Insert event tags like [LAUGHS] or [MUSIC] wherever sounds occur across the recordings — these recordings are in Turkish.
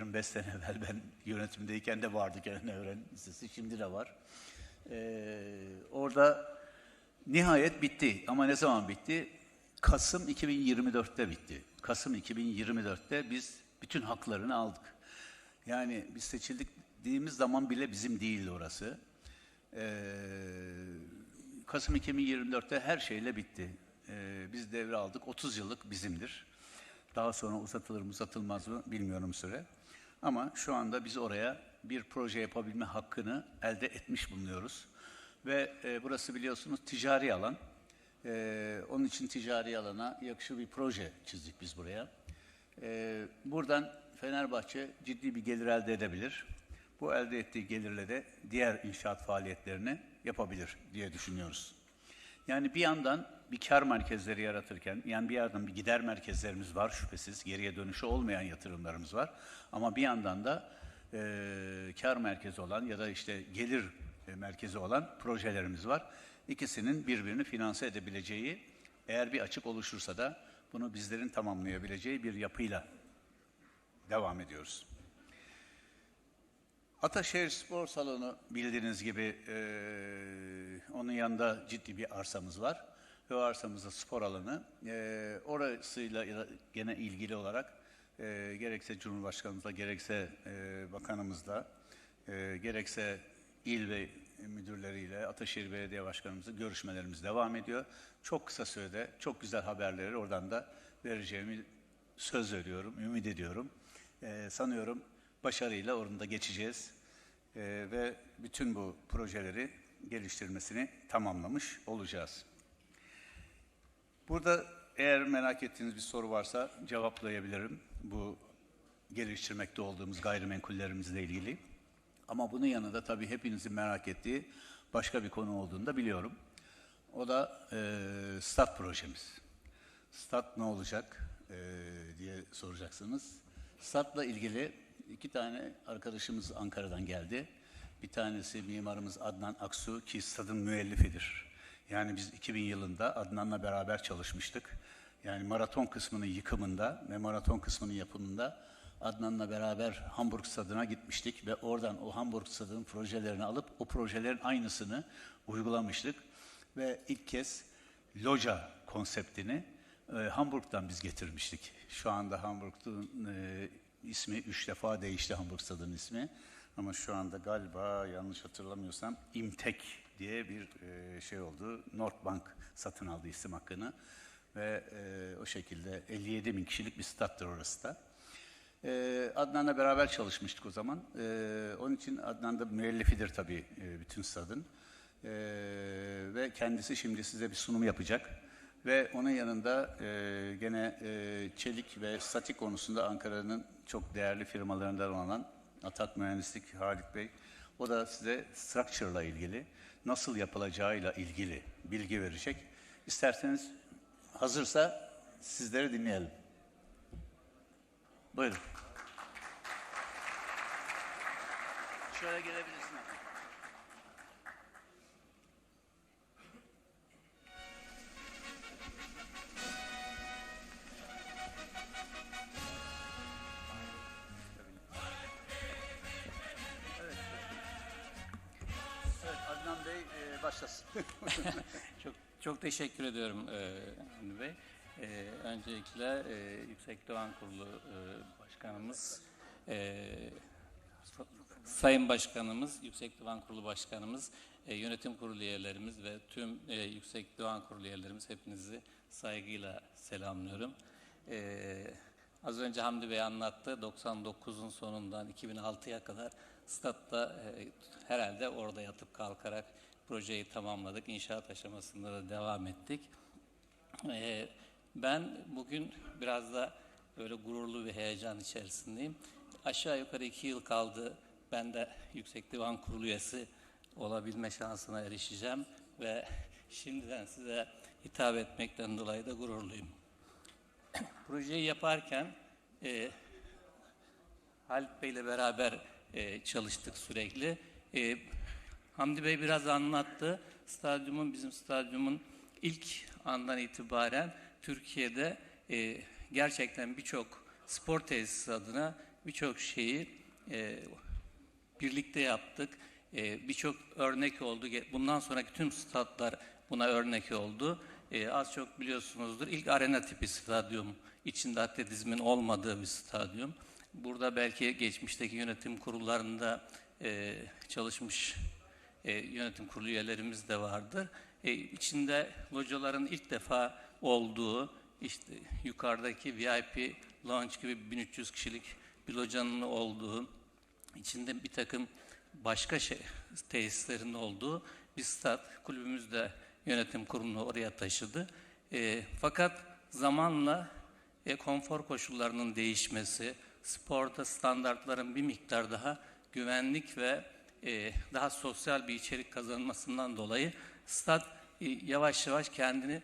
25 sene evvel ben yönetimdeyken de vardı Kenan Evren Lisesi, şimdi de var. Ee, orada nihayet bitti ama ne zaman bitti? Kasım 2024'te bitti. Kasım 2024'te biz bütün haklarını aldık. Yani biz seçildik dediğimiz zaman bile bizim değildi orası. Ee, Kasım 2024'te her şeyle bitti. Ee, biz devre aldık. 30 yıllık bizimdir. Daha sonra uzatılır mı uzatılmaz mı bilmiyorum süre. Ama şu anda biz oraya bir proje yapabilme hakkını elde etmiş bulunuyoruz. Ve e, burası biliyorsunuz ticari alan. Ee, onun için ticari alana yakışır bir proje çizdik biz buraya. Ee, buradan Fenerbahçe ciddi bir gelir elde edebilir. Bu elde ettiği gelirle de diğer inşaat faaliyetlerini yapabilir diye düşünüyoruz. Yani bir yandan bir kar merkezleri yaratırken, yani bir yandan bir gider merkezlerimiz var şüphesiz, geriye dönüşü olmayan yatırımlarımız var. Ama bir yandan da e, kar merkezi olan ya da işte gelir merkezi olan projelerimiz var. İkisinin birbirini finanse edebileceği, eğer bir açık oluşursa da bunu bizlerin tamamlayabileceği bir yapıyla devam ediyoruz. Ataşehir Spor Salonu bildiğiniz gibi e, onun yanında ciddi bir arsamız var. Ve spor alanı. E, orasıyla gene ilgili olarak e, gerekse Cumhurbaşkanımızla, gerekse e, bakanımızla, e, gerekse il ve müdürleriyle, Ataşehir Belediye Başkanımızla görüşmelerimiz devam ediyor. Çok kısa sürede çok güzel haberleri oradan da vereceğimi söz veriyorum, ümit ediyorum. E, sanıyorum başarıyla orada geçeceğiz e, ve bütün bu projeleri geliştirmesini tamamlamış olacağız. Burada eğer merak ettiğiniz bir soru varsa cevaplayabilirim bu geliştirmekte olduğumuz gayrimenkullerimizle ilgili. Ama bunun yanında tabii hepinizin merak ettiği başka bir konu olduğunu da biliyorum. O da e, stat projemiz. Stat ne olacak e, diye soracaksınız. Statla ilgili iki tane arkadaşımız Ankara'dan geldi. Bir tanesi mimarımız Adnan Aksu ki stadın müellifidir. Yani biz 2000 yılında Adnan'la beraber çalışmıştık. Yani maraton kısmının yıkımında ve maraton kısmının yapımında Adnan'la beraber Hamburg stadına gitmiştik ve oradan o Hamburg stadının projelerini alıp o projelerin aynısını uygulamıştık. Ve ilk kez loca konseptini e, Hamburg'dan biz getirmiştik. Şu anda Hamburg'un e, ismi üç defa değişti Hamburg stadının ismi. Ama şu anda galiba yanlış hatırlamıyorsam İmtek diye bir e, şey oldu. Nordbank satın aldı isim hakkını. Ve e, o şekilde 57 bin kişilik bir stattır orası da. E, Adnan'la beraber çalışmıştık o zaman. E, onun için Adnan da müellifidir tabii e, bütün stadın. E, ve kendisi şimdi size bir sunum yapacak. Ve onun yanında e, gene e, çelik ve statik konusunda Ankara'nın çok değerli firmalarından olan Atak Mühendislik Halit Bey. O da size structure ile ilgili, nasıl yapılacağıyla ilgili bilgi verecek. İsterseniz hazırsa sizleri dinleyelim. Buyurun. Şöyle gelebilirsin. Teşekkür ediyorum Hamdi Bey. Öncelikle Yüksek Doğan Kurulu Başkanımız, Sayın Başkanımız, Yüksek Doğan Kurulu Başkanımız, yönetim kurulu üyelerimiz ve tüm Yüksek Doğan Kurulu üyelerimiz hepinizi saygıyla selamlıyorum. Az önce Hamdi Bey anlattı. 99'un sonundan 2006'ya kadar statta herhalde orada yatıp kalkarak projeyi tamamladık. İnşaat aşamasında da devam ettik. Ee, ben bugün biraz da böyle gururlu bir heyecan içerisindeyim. Aşağı yukarı iki yıl kaldı. Ben de Yüksek Divan Kurulu üyesi olabilme şansına erişeceğim ve şimdiden size hitap etmekten dolayı da gururluyum. Projeyi yaparken e, Halit Bey'le beraber e, çalıştık sürekli. E, Hamdi Bey biraz anlattı. Stadyumun, bizim stadyumun ilk andan itibaren Türkiye'de e, gerçekten birçok spor tesisi adına birçok şeyi e, birlikte yaptık. E, birçok örnek oldu. Bundan sonraki tüm statlar buna örnek oldu. E, az çok biliyorsunuzdur. İlk arena tipi stadyum, içinde atletizmin olmadığı bir stadyum. Burada belki geçmişteki yönetim kurullarında e, çalışmış e, yönetim kurulu üyelerimiz de vardır. E, içinde locaların ilk defa olduğu, işte yukarıdaki VIP lounge gibi 1300 kişilik bir locanın olduğu, içinde bir takım başka şey, tesislerin olduğu bir stat. Kulübümüz de yönetim kurulunu oraya taşıdı. E, fakat zamanla e, konfor koşullarının değişmesi, sporda standartların bir miktar daha güvenlik ve e, daha sosyal bir içerik kazanmasından dolayı stat e, yavaş yavaş kendini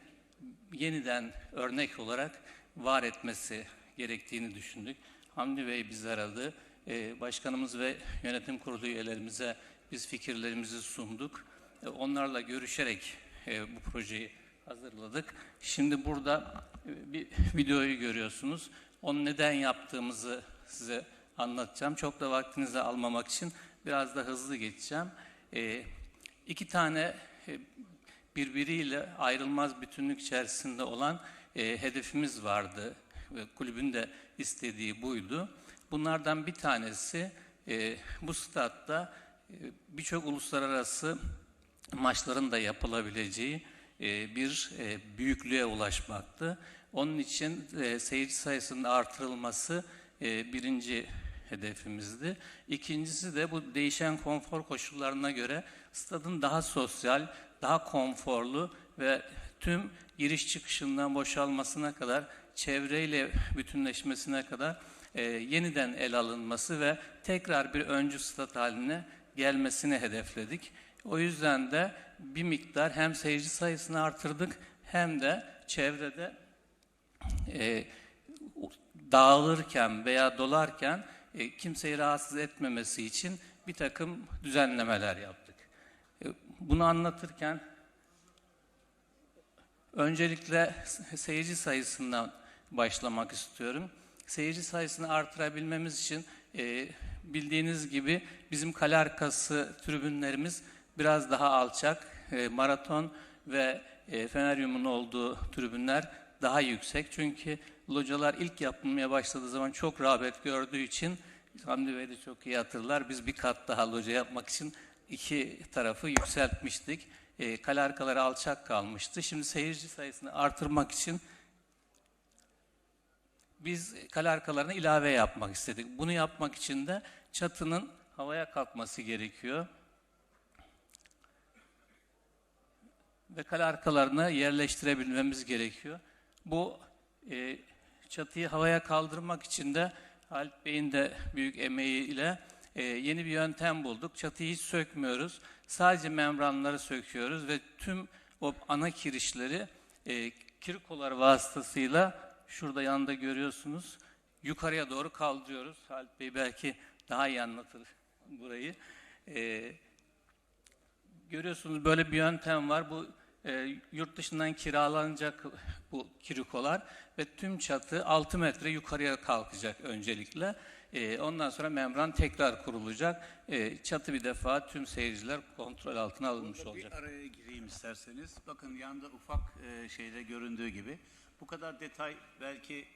yeniden örnek olarak var etmesi gerektiğini düşündük. Hamdi Bey bizi aradı. E, başkanımız ve yönetim kurulu üyelerimize biz fikirlerimizi sunduk. E, onlarla görüşerek e, bu projeyi hazırladık. Şimdi burada e, bir videoyu görüyorsunuz. Onu neden yaptığımızı size anlatacağım. Çok da vaktinizi almamak için biraz da hızlı geçeceğim. E, iki tane e, birbiriyle ayrılmaz bütünlük içerisinde olan e, hedefimiz vardı. Ve kulübün de istediği buydu. Bunlardan bir tanesi e, bu statta e, birçok uluslararası maçların da yapılabileceği e, bir e, büyüklüğe ulaşmaktı. Onun için e, seyirci sayısının artırılması e, birinci hedefimizdi. İkincisi de bu değişen konfor koşullarına göre stadın daha sosyal, daha konforlu ve tüm giriş çıkışından boşalmasına kadar çevreyle bütünleşmesine kadar e, yeniden el alınması ve tekrar bir öncü stat haline gelmesini hedefledik. O yüzden de bir miktar hem seyirci sayısını artırdık hem de çevrede e, dağılırken veya dolarken e, kimseyi rahatsız etmemesi için bir takım düzenlemeler yaptık. E, bunu anlatırken öncelikle seyirci sayısından başlamak istiyorum. Seyirci sayısını artırabilmemiz için e, bildiğiniz gibi bizim kale arkası tribünlerimiz biraz daha alçak. Maraton ve Feneryum'un olduğu tribünler daha yüksek. Çünkü localar ilk yapılmaya başladığı zaman çok rağbet gördüğü için Hamdi Bey de çok iyi hatırlar. Biz bir kat daha loca yapmak için iki tarafı yükseltmiştik. E, kale arkaları alçak kalmıştı. Şimdi seyirci sayısını artırmak için biz kale arkalarına ilave yapmak istedik. Bunu yapmak için de çatının havaya kalkması gerekiyor. Ve kale arkalarına yerleştirebilmemiz gerekiyor. Bu e, çatıyı havaya kaldırmak için de Halit Bey'in de büyük emeğiyle e, yeni bir yöntem bulduk. Çatıyı hiç sökmüyoruz. Sadece membranları söküyoruz ve tüm o ana kirişleri e, kirikolar vasıtasıyla şurada yanında görüyorsunuz yukarıya doğru kaldırıyoruz. Halit Bey belki daha iyi anlatır burayı. E, görüyorsunuz böyle bir yöntem var. Bu e, yurt dışından kiralanacak bu kirikolar ve tüm çatı 6 metre yukarıya kalkacak öncelikle. E, ondan sonra membran tekrar kurulacak. E, çatı bir defa tüm seyirciler kontrol altına alınmış Burada olacak. Bir araya gireyim isterseniz. Bakın yanda ufak e, şeyde göründüğü gibi. Bu kadar detay belki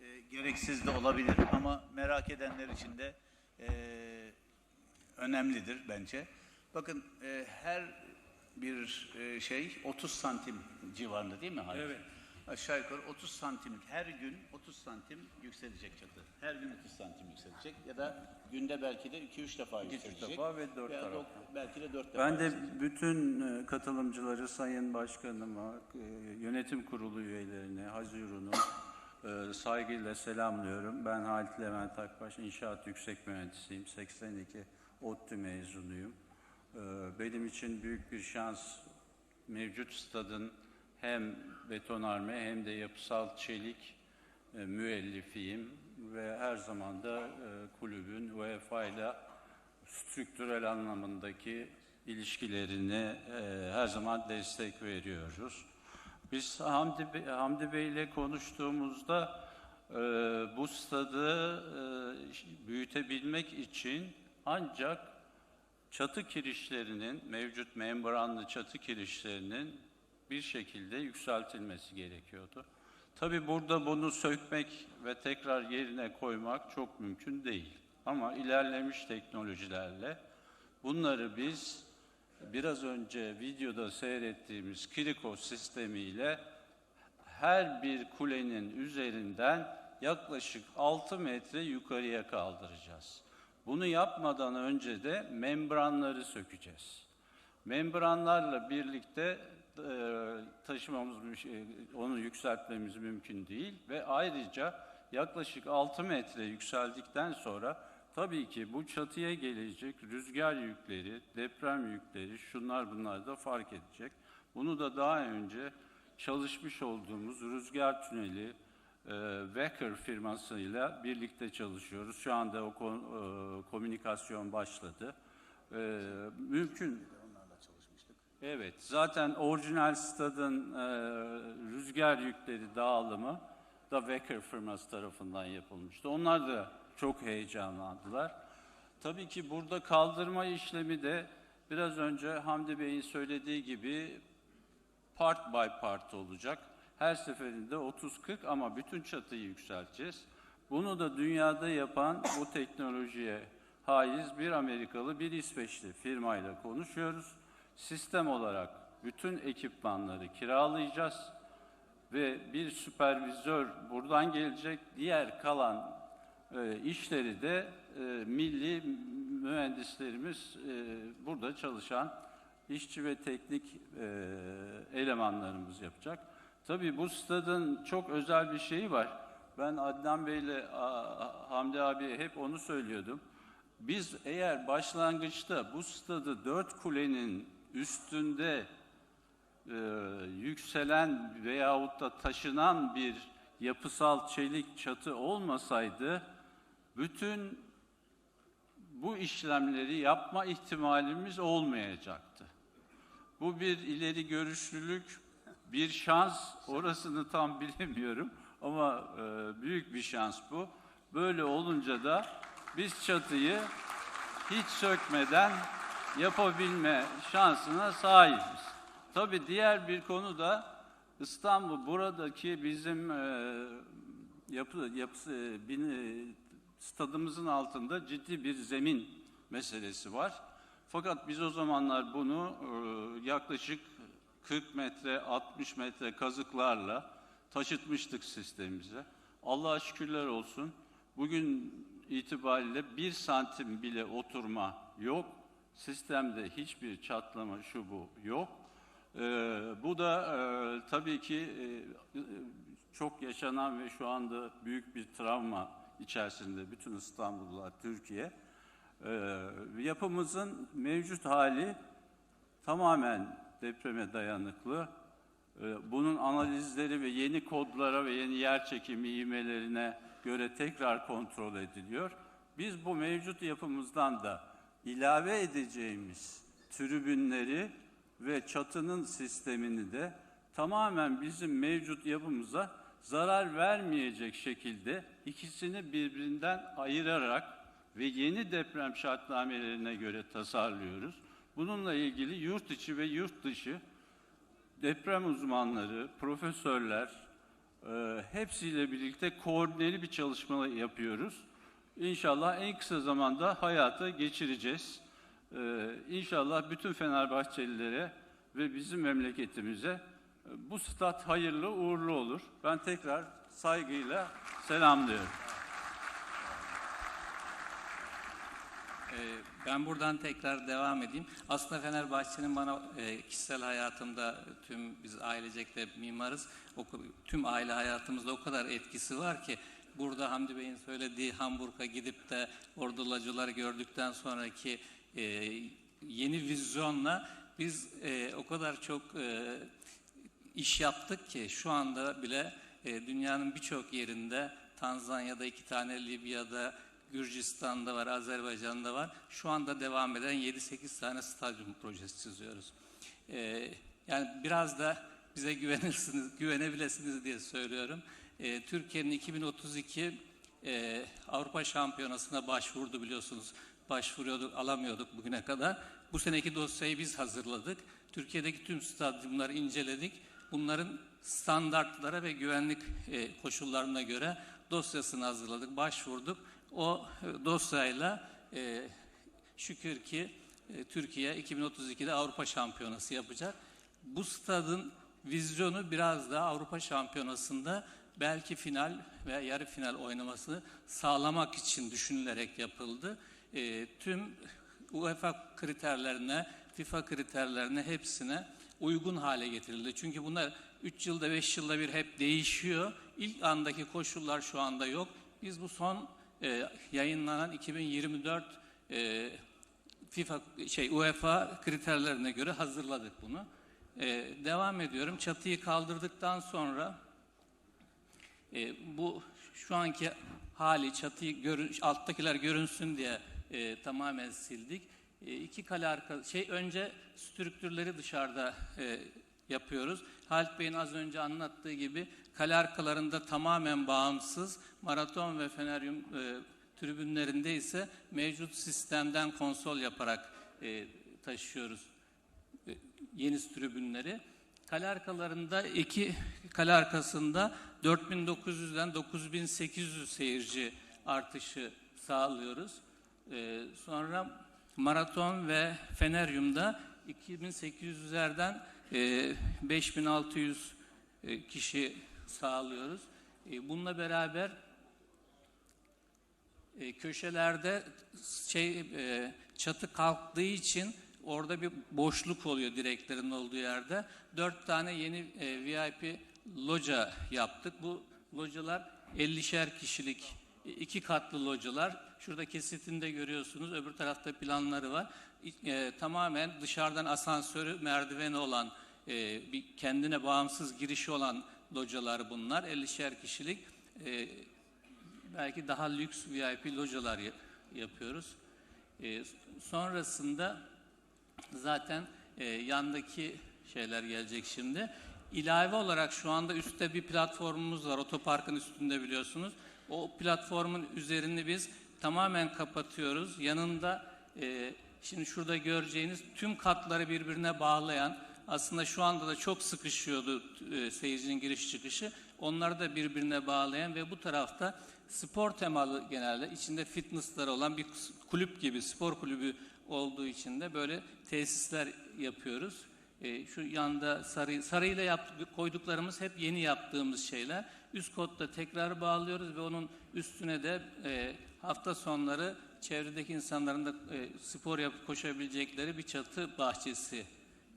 e, gereksiz de olabilir ama merak edenler için de e, önemlidir bence. Bakın e, her bir e, şey 30 santim civarında değil mi Halit? Evet. Aşağı yukarı 30 santimlik her gün 30 santim yükselecek çatı. Her gün 30 santim yükselecek ya da günde belki de 2-3 defa yükselecek. defa ve dört Veya tarafta. dok- Belki de 4 defa. Ben de yükselecek. bütün e, katılımcıları, sayın başkanıma, e, yönetim kurulu üyelerine, Hazirun'u saygıyla selamlıyorum. Ben Halit Levent Akbaş, İnşaat Yüksek Mühendisiyim. 82 ODTÜ mezunuyum. E, Benim için büyük bir şans mevcut stadın hem betonarme hem de yapısal çelik e, müellifiyim ve her zaman da e, kulübün UEFA ile strüktürel anlamındaki ilişkilerine e, her zaman destek veriyoruz. Biz Hamdi, Bey, Hamdi Bey ile konuştuğumuzda Ee, bu stadı büyütebilmek için ancak çatı kirişlerinin, mevcut membranlı çatı kirişlerinin bir şekilde yükseltilmesi gerekiyordu. Tabi burada bunu sökmek ve tekrar yerine koymak çok mümkün değil. Ama ilerlemiş teknolojilerle bunları biz biraz önce videoda seyrettiğimiz Kiriko sistemiyle her bir kulenin üzerinden yaklaşık 6 metre yukarıya kaldıracağız. Bunu yapmadan önce de membranları sökeceğiz. Membranlarla birlikte e, taşımamız, e, onu yükseltmemiz mümkün değil ve ayrıca yaklaşık 6 metre yükseldikten sonra tabii ki bu çatıya gelecek rüzgar yükleri, deprem yükleri, şunlar bunlar da fark edecek. Bunu da daha önce çalışmış olduğumuz rüzgar tüneli e, Wacker firmasıyla birlikte çalışıyoruz. Şu anda o kon- e, komünikasyon başladı. E, mümkün Evet, zaten orijinal stadın e, rüzgar yükleri dağılımı da Wacker firması tarafından yapılmıştı. Onlar da çok heyecanlandılar. Tabii ki burada kaldırma işlemi de biraz önce Hamdi Bey'in söylediği gibi part by part olacak. Her seferinde 30-40 ama bütün çatıyı yükselteceğiz. Bunu da dünyada yapan bu teknolojiye haiz bir Amerikalı, bir İsveçli firmayla konuşuyoruz. Sistem olarak bütün ekipmanları kiralayacağız ve bir süpervizör buradan gelecek. Diğer kalan e, işleri de e, milli mühendislerimiz e, burada çalışan işçi ve teknik e, elemanlarımız yapacak. Tabii bu stadın çok özel bir şeyi var. Ben Adnan Bey'le Hamdi abi hep onu söylüyordum. Biz eğer başlangıçta bu stadı dört kulenin üstünde e, yükselen veyahut da taşınan bir yapısal çelik çatı olmasaydı bütün bu işlemleri yapma ihtimalimiz olmayacaktı. Bu bir ileri görüşlülük, bir şans, orasını tam [LAUGHS] bilemiyorum ama e, büyük bir şans bu. Böyle olunca da biz çatıyı hiç sökmeden yapabilme şansına sahibiz. Tabii diğer bir konu da İstanbul buradaki bizim e, yapı yapısı e, bin, stadımızın altında ciddi bir zemin meselesi var. Fakat biz o zamanlar bunu e, yaklaşık 40 metre, 60 metre kazıklarla taşıtmıştık sistemimize. Allah'a şükürler olsun. Bugün itibariyle bir santim bile oturma yok. Sistemde hiçbir çatlama şu bu yok. Ee, bu da e, tabii ki e, çok yaşanan ve şu anda büyük bir travma içerisinde bütün İstanbullular, Türkiye. Ee, yapımızın mevcut hali tamamen depreme dayanıklı. Ee, Bunun analizleri ve yeni kodlara ve yeni yer çekimi ivmelerine göre tekrar kontrol ediliyor. Biz bu mevcut yapımızdan da ilave edeceğimiz tribünleri ve çatının sistemini de tamamen bizim mevcut yapımıza zarar vermeyecek şekilde ikisini birbirinden ayırarak ve yeni deprem şartnamelerine göre tasarlıyoruz. Bununla ilgili yurt içi ve yurt dışı deprem uzmanları, profesörler e, hepsiyle birlikte koordineli bir çalışma yapıyoruz. İnşallah en kısa zamanda hayata geçireceğiz. E, İnşallah bütün Fenerbahçelilere ve bizim memleketimize e, bu stat hayırlı uğurlu olur. Ben tekrar saygıyla selamlıyorum. Ben buradan tekrar devam edeyim. Aslında Fenerbahçe'nin bana e, kişisel hayatımda tüm biz ailecek de mimarız. Tüm aile hayatımızda o kadar etkisi var ki burada Hamdi Bey'in söylediği Hamburg'a gidip de ordulacıları gördükten sonraki e, yeni vizyonla biz e, o kadar çok iş yaptık ki şu anda bile dünyanın birçok yerinde Tanzanya'da iki tane, Libya'da, Gürcistan'da var, Azerbaycan'da var. Şu anda devam eden 7-8 tane stadyum projesi çiziyoruz. E, yani biraz da bize güvenirsiniz, güvenebilirsiniz diye söylüyorum. e, Türkiye'nin 2032 e, Avrupa Şampiyonası'na başvurdu biliyorsunuz. Başvuruyorduk, alamıyorduk bugüne kadar. Bu seneki dosyayı biz hazırladık. Türkiye'deki tüm stadyumları inceledik. Bunların standartlara ve güvenlik e, koşullarına göre dosyasını hazırladık, başvurduk. O e, dosyayla e, şükür ki e, Türkiye 2032'de Avrupa Şampiyonası yapacak. Bu stadın vizyonu biraz daha Avrupa Şampiyonası'nda belki final veya yarı final oynamasını sağlamak için düşünülerek yapıldı. E, tüm UEFA kriterlerine, FIFA kriterlerine hepsine uygun hale getirildi. Çünkü bunlar 3 yılda 5 yılda bir hep değişiyor. İlk andaki koşullar şu anda yok. Biz bu son e, yayınlanan 2024 e, FIFA şey UEFA kriterlerine göre hazırladık bunu. E, devam ediyorum. Çatıyı kaldırdıktan sonra e, bu şu anki hali çatıyı görün, alttakiler görünsün diye e, tamamen sildik. E, iki kale arka şey önce strüktürleri dışarıda e, yapıyoruz. Halit Bey'in az önce anlattığı gibi kale arkalarında tamamen bağımsız maraton ve feneryum e, tribünlerinde ise mevcut sistemden konsol yaparak e, taşıyoruz e, yeni tribünleri. Kale arkalarında iki kale arkasında 4900'den 9800 seyirci artışı sağlıyoruz. Ee, sonra maraton ve feneryumda 2800'lerden e, 5600 e, kişi sağlıyoruz. E, bununla beraber e, köşelerde şey e, çatı kalktığı için orada bir boşluk oluyor direklerin olduğu yerde. Dört tane yeni VIP loca yaptık. Bu localar 50'şer kişilik iki katlı localar. Şurada kesitinde görüyorsunuz. Öbür tarafta planları var. E, tamamen dışarıdan asansörü, merdiveni olan, e, bir kendine bağımsız girişi olan localar bunlar. 50'şer kişilik. E, belki daha lüks VIP localar ya- yapıyoruz. E, sonrasında zaten e, yandaki şeyler gelecek şimdi. İlave olarak şu anda üstte bir platformumuz var. Otoparkın üstünde biliyorsunuz. O platformun üzerini biz tamamen kapatıyoruz. Yanında e, şimdi şurada göreceğiniz tüm katları birbirine bağlayan aslında şu anda da çok sıkışıyordu e, seyircinin giriş çıkışı. Onları da birbirine bağlayan ve bu tarafta spor temalı genelde içinde fitnessler olan bir kulüp gibi spor kulübü olduğu için de böyle tesisler yapıyoruz. E, şu yanda sarı sarıyla yaptık, koyduklarımız hep yeni yaptığımız şeyler. Üst kotta tekrar bağlıyoruz ve onun üstüne de e, hafta sonları çevredeki insanların da e, spor yapıp koşabilecekleri bir çatı bahçesi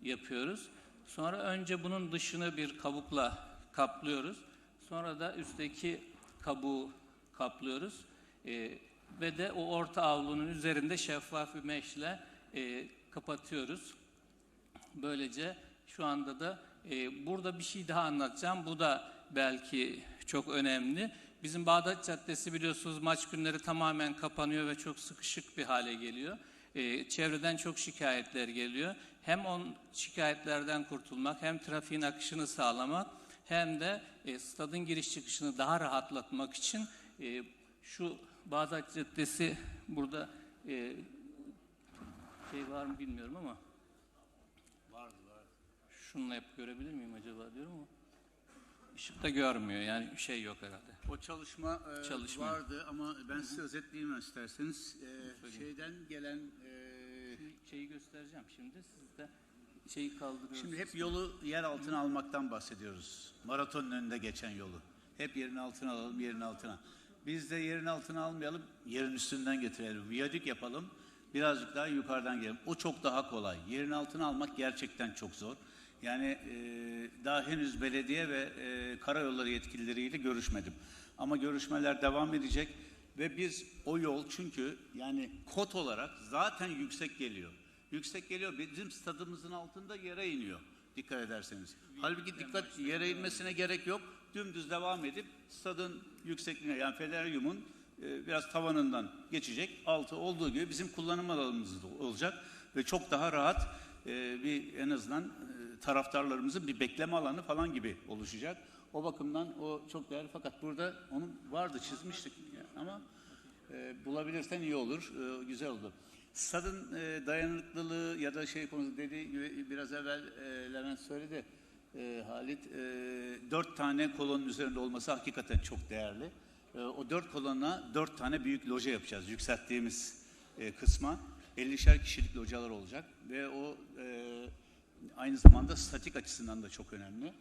yapıyoruz. Sonra önce bunun dışını bir kabukla kaplıyoruz. Sonra da üstteki kabuğu kaplıyoruz. E, ve de o orta avlunun üzerinde şeffaf bir meşle e, kapatıyoruz. Böylece şu anda da e, burada bir şey daha anlatacağım. Bu da belki çok önemli. Bizim Bağdat Caddesi biliyorsunuz maç günleri tamamen kapanıyor ve çok sıkışık bir hale geliyor. E, çevreden çok şikayetler geliyor. Hem on şikayetlerden kurtulmak, hem trafiğin akışını sağlamak, hem de e, stadın giriş çıkışını daha rahatlatmak için e, şu Bağdat Caddesi burada e, şey var mı bilmiyorum ama şununla yap görebilir miyim acaba diyorum ama ışıkta görmüyor yani şey yok herhalde. O çalışma, e, Çalışma. vardı ama ben size özetleyeyim isterseniz. E, şeyden gelen e, Şeyi göstereceğim şimdi siz de şeyi kaldırıyorsunuz. Şimdi hep yolu yer altına almaktan bahsediyoruz. Maratonun önünde geçen yolu. Hep yerin altına alalım, yerin altına. Biz de yerin altına almayalım, yerin üstünden getirelim. Viyadük yapalım, birazcık daha yukarıdan gelelim. O çok daha kolay. Yerin altına almak gerçekten çok zor. Yani e, daha henüz belediye ve e, karayolları yetkilileriyle görüşmedim. Ama görüşmeler devam edecek ve biz o yol çünkü yani kot olarak zaten yüksek geliyor. Yüksek geliyor bizim stadımızın altında yere iniyor dikkat ederseniz. Halbuki dikkat yere inmesine gerek yok. Dümdüz devam edip stadın yüksekliğine yani Feneryum'un e, biraz tavanından geçecek. Altı olduğu gibi bizim kullanım alanımız olacak ve çok daha rahat e, bir en azından e, taraftarlarımızın bir bekleme alanı falan gibi oluşacak. O bakımdan o çok değerli fakat burada onun vardı çizmiştik. Ama e, bulabilirsen iyi olur, e, güzel olur. Stadın e, dayanıklılığı ya da şey konusu dediği gibi biraz evvel e, Levent söyledi. E, Halit e, dört tane kolonun üzerinde olması hakikaten çok değerli. E, o dört kolona dört tane büyük loja yapacağız yükselttiğimiz e, kısma. 50'şer kişilik localar olacak ve o e, aynı zamanda statik açısından da çok önemli.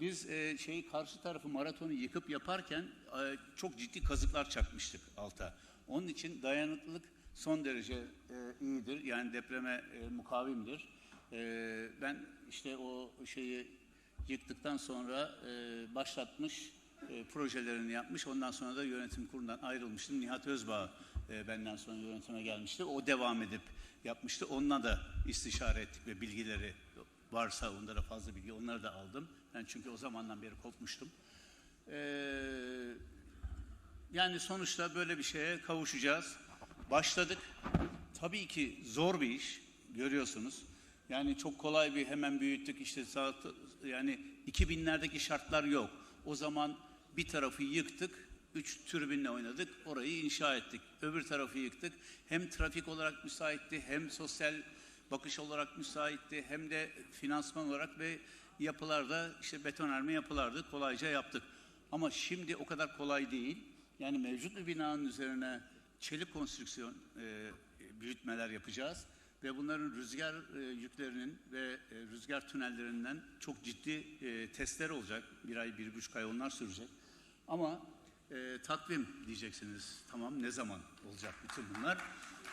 Biz e, şeyi karşı tarafı maratonu yıkıp yaparken e, çok ciddi kazıklar çakmıştık alta. Onun için dayanıklılık son derece e, iyidir. Yani depreme e, mukavimdir. E, ben işte o şeyi yıktıktan sonra e, başlatmış e, projelerini yapmış. Ondan sonra da yönetim kurulundan ayrılmıştım. Nihat Özbağ e, benden sonra yönetime gelmişti. O devam edip yapmıştı. Onunla da istişare ettik ve bilgileri varsa onlara fazla bilgi onları da aldım. Ben çünkü o zamandan beri kopmuştum. Ee, yani sonuçta böyle bir şeye kavuşacağız. Başladık. Tabii ki zor bir iş görüyorsunuz. Yani çok kolay bir hemen büyüttük işte saat yani 2000'lerdeki şartlar yok. O zaman bir tarafı yıktık, üç türbinle oynadık, orayı inşa ettik. Öbür tarafı yıktık. Hem trafik olarak müsaitti, hem sosyal bakış olarak müsaitti, hem de finansman olarak ve yapılarda işte betonarme yapılardı. Kolayca yaptık. Ama şimdi o kadar kolay değil. Yani mevcut bir binanın üzerine çelik konstrüksiyon e, büyütmeler yapacağız ve bunların rüzgar e, yüklerinin ve e, rüzgar tünellerinden çok ciddi e, testler olacak. Bir ay, bir buçuk ay onlar sürecek. Ama e, takvim diyeceksiniz. Tamam ne zaman olacak bütün bunlar?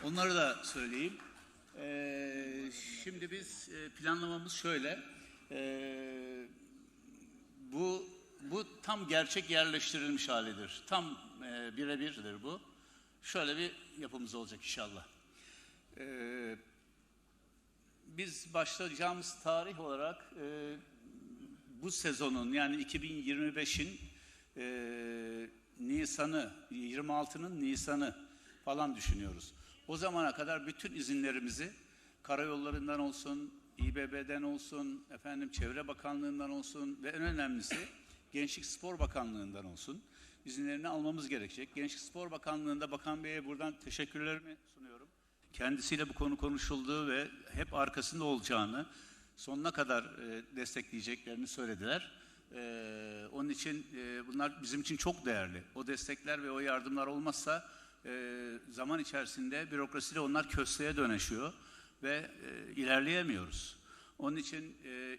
Onları da söyleyeyim. E, şimdi biz e, planlamamız şöyle. E, bu bu tam gerçek yerleştirilmiş halidir. Tam e, birebirdir bu. Şöyle bir yapımız olacak inşallah. Ee, biz başlayacağımız tarih olarak e, bu sezonun yani 2025'in e, Nisan'ı, 26'nın Nisan'ı falan düşünüyoruz. O zamana kadar bütün izinlerimizi karayollarından olsun, İBB'den olsun, efendim Çevre Bakanlığı'ndan olsun ve en önemlisi Gençlik Spor Bakanlığı'ndan olsun izinlerini almamız gerekecek. Gençlik Spor Bakanlığı'nda Bakan Bey'e buradan teşekkürlerimi sunuyorum. Kendisiyle bu konu konuşulduğu ve hep arkasında olacağını, sonuna kadar e, destekleyeceklerini söylediler. E, onun için e, bunlar bizim için çok değerli. O destekler ve o yardımlar olmazsa e, zaman içerisinde bürokraside onlar kösteğe dönüşüyor ve e, ilerleyemiyoruz. Onun için e,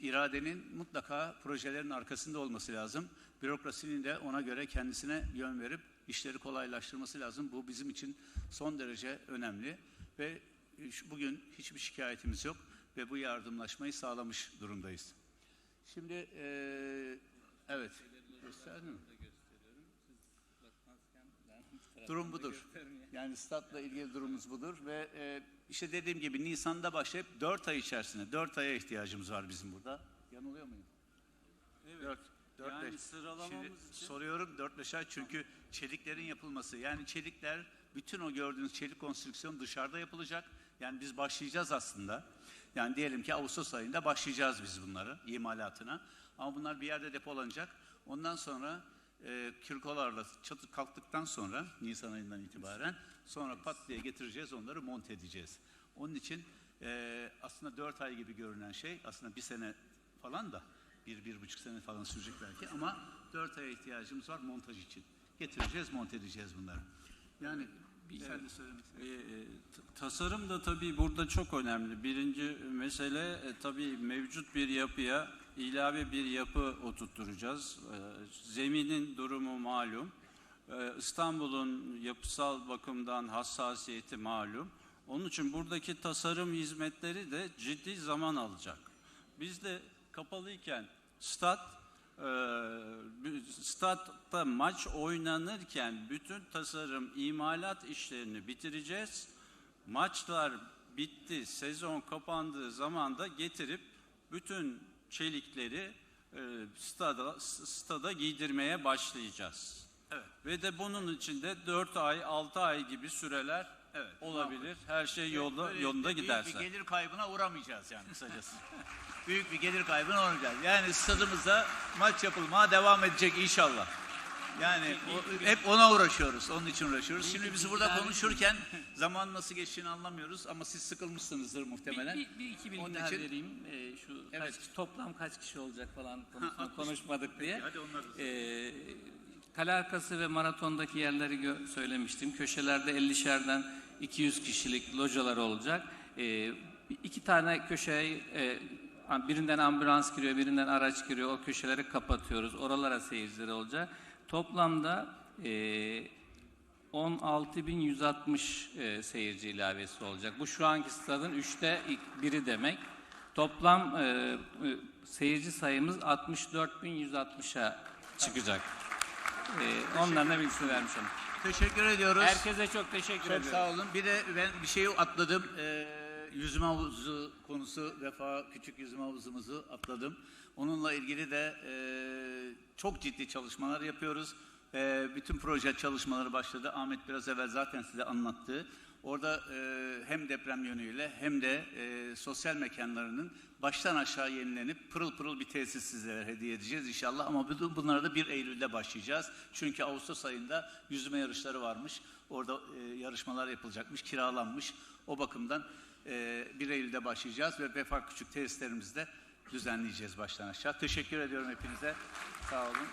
iradenin mutlaka projelerin arkasında olması lazım. Bürokrasinin de ona göre kendisine yön verip işleri kolaylaştırması lazım. Bu bizim için son derece önemli ve e, bugün hiçbir şikayetimiz yok ve bu yardımlaşmayı sağlamış durumdayız. Şimdi e, evet gösterdin mi? Durum budur. Yani statla ilgili durumumuz budur ve e, işte dediğim gibi Nisan'da başlayıp 4 ay içerisinde 4 aya ihtiyacımız var bizim burada. Yanılıyor muyum? Evet. 4 4 Yani 5. sıralamamız Şimdi için- soruyorum 4 5 ay çünkü çeliklerin yapılması yani çelikler bütün o gördüğünüz çelik konstrüksiyon dışarıda yapılacak. Yani biz başlayacağız aslında. Yani diyelim ki Ağustos ayında başlayacağız biz bunları imalatına. Ama bunlar bir yerde depolanacak. Ondan sonra e, kürkolarla çatı kalktıktan sonra Nisan ayından itibaren sonra pat diye getireceğiz onları monte edeceğiz. Onun için e, aslında 4 ay gibi görünen şey aslında bir sene falan da bir, bir buçuk sene falan sürecek belki ama dört aya ihtiyacımız var montaj için. Getireceğiz, monte edeceğiz bunları. Yani bir söylemek E, e, tasarım da tabii burada çok önemli. Birinci mesele e, tabii mevcut bir yapıya ilave bir yapı oturtturacağız. E, zeminin durumu malum. E, İstanbul'un yapısal bakımdan hassasiyeti malum. Onun için buradaki tasarım hizmetleri de ciddi zaman alacak. Biz de kapalıyken stat e, statta maç oynanırken bütün tasarım imalat işlerini bitireceğiz. Maçlar bitti, sezon kapandığı zaman da getirip bütün çelikleri e, stada, stada giydirmeye başlayacağız. Evet. Ve de bunun içinde 4 ay, 6 ay gibi süreler Evet, olabilir. Her şey yolda Böyle yolunda büyük giderse. bir gelir kaybına uğramayacağız yani kısacası. [LAUGHS] büyük bir gelir kaybına uğramayacağız. Yani stadımızda maç yapılmaya devam edecek inşallah. Yani o- hep ona uğraşıyoruz. Onun için uğraşıyoruz. Şimdi biz burada konuşurken zaman nasıl geçtiğini anlamıyoruz ama siz sıkılmışsınızdır muhtemelen. Bir, bir, bir iki bilgi Onun daha için- vereyim. Ee, şu Evet. kaç, toplam kaç kişi olacak falan konusunu konuşmadık diye. hadi onları da Ee, kale arkası ve maratondaki yerleri gö- söylemiştim. Köşelerde 50'şerden 200 kişilik localar olacak. Ee, iki tane köşeye e, birinden ambulans giriyor, birinden araç giriyor. O köşeleri kapatıyoruz. Oralara seyirciler olacak. Toplamda e, 16.160 e, seyirci ilavesi olacak. Bu şu anki stadın üçte biri demek. Toplam e, e, seyirci sayımız 64.160'a çıkacak. E, onların da bilgisini vermiş oldum. Teşekkür ediyoruz. Herkese çok teşekkür Çok ediyorum. sağ olun. Bir de ben bir şeyi atladım. Ee, yüzme havuzu konusu Vefa küçük yüzme havuzumuzu atladım. Onunla ilgili de e, çok ciddi çalışmalar yapıyoruz. E, bütün proje çalışmaları başladı. Ahmet biraz evvel zaten size anlattı. Orada e, hem deprem yönüyle hem de e, sosyal mekanlarının baştan aşağı yenilenip pırıl pırıl bir tesis sizlere hediye edeceğiz inşallah. Ama bu- bunlara da 1 Eylül'de başlayacağız. Çünkü Ağustos ayında yüzme yarışları varmış. Orada e, yarışmalar yapılacakmış, kiralanmış. O bakımdan e, 1 Eylül'de başlayacağız ve Vefa Küçük tesislerimizde düzenleyeceğiz baştan aşağı. Teşekkür ediyorum hepinize. Sağ olun.